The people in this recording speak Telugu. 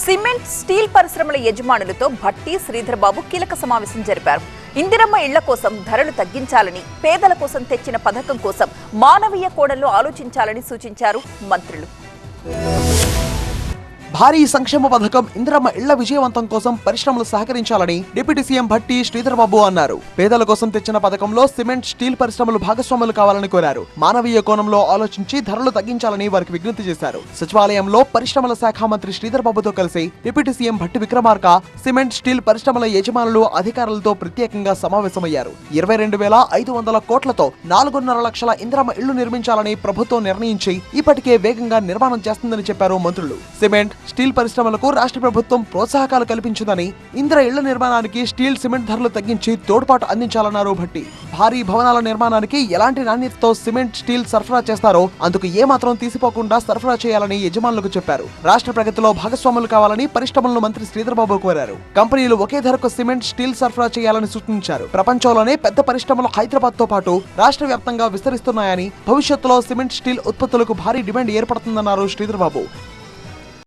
సిమెంట్ స్టీల్ పరిశ్రమల యజమానులతో భట్టి శ్రీధర్ బాబు కీలక సమావేశం జరిపారు. ఇందిరమ్మ ఇళ్ళ కోసం ధరలు తగ్గించాలని పేదల కోసం తెచ్చిన పథకం కోసం మానవీయ కోణంలో ఆలోచించాలని సూచించారు మంత్రులు. భారీ సంక్షేమ పథకం ఇందిరమ్మ ఇళ్ళ విజయవంతం కోసం పరిశ్రమలు సహకరించాలని డిప్యూటీ సీఎం భట్టి శ్రీధర్ బాబు అన్నారు. పేదల కోసం తెచ్చిన పథకంలో సిమెంట్ స్టీల్ పరిశ్రమలు భాగస్వాములు కావాలని కోరారు. మానవీయ కోణంలో ఆలోచించి ధరలు తగ్గించాలని వారికి విజ్ఞప్తి చేశారు. సచివాలయంలో పరిశ్రమల శాఖ మంత్రి శ్రీధర్ బాబుతో కలిసి deputy CM Bhatti Vikramarka cement steel పరిశ్రమల యజమానులు అధికారులతో ప్రత్యేకంగా సమావేశమయ్యారు. ఇరవై రెండు వేల ఐదు వందల కోట్లతో నాలుగున్నర లక్షల ఇందిరమ్మ ఇళ్ళు నిర్మించాలని ప్రభుత్వం నిర్ణయించి ఇప్పటికే వేగంగా నిర్మాణం చేస్తుందని చెప్పారు మంత్రులు. సిమెంట్ స్టీల్ పరిశ్రమలకు రాష్ట్ర ప్రభుత్వం ప్రోత్సాహకాలు కల్పించిందని ఇందిర ఇళ్ళ నిర్మాణానికి స్టీల్ సిమెంట్ ధరలు తగ్గించి తోడ్పాటు అందించాలన్నారు భట్టి. భారీ భవనాల నిర్మాణానికి ఎలాంటి నాణ్యతతో సిమెంట్ స్టీల్ సరఫరా చేస్తారో అందుకు ఏమాత్రం తీసిపోకుండా సరఫరా చేయాలని యజమానులకు చెప్పారు. రాష్ట్ర ప్రగతిలో భాగస్వాములు కావాలని పరిశ్రమలను మంత్రి శ్రీధర్బాబు కోరారు. కంపెనీలు ఒకే ధరకు సిమెంట్ స్టీల్ సరఫరా చేయాలని సూచించారు. ప్రపంచంలోనే పెద్ద పరిశ్రమలు హైదరాబాద్తో పాటు రాష్ట్ర వ్యాప్తంగా విస్తరిస్తున్నాయని భవిష్యత్తులో సిమెంట్ స్టీల్ ఉత్పత్తులకు భారీ డిమాండ్ ఏర్పడుతుందన్నారు శ్రీధర్బాబు.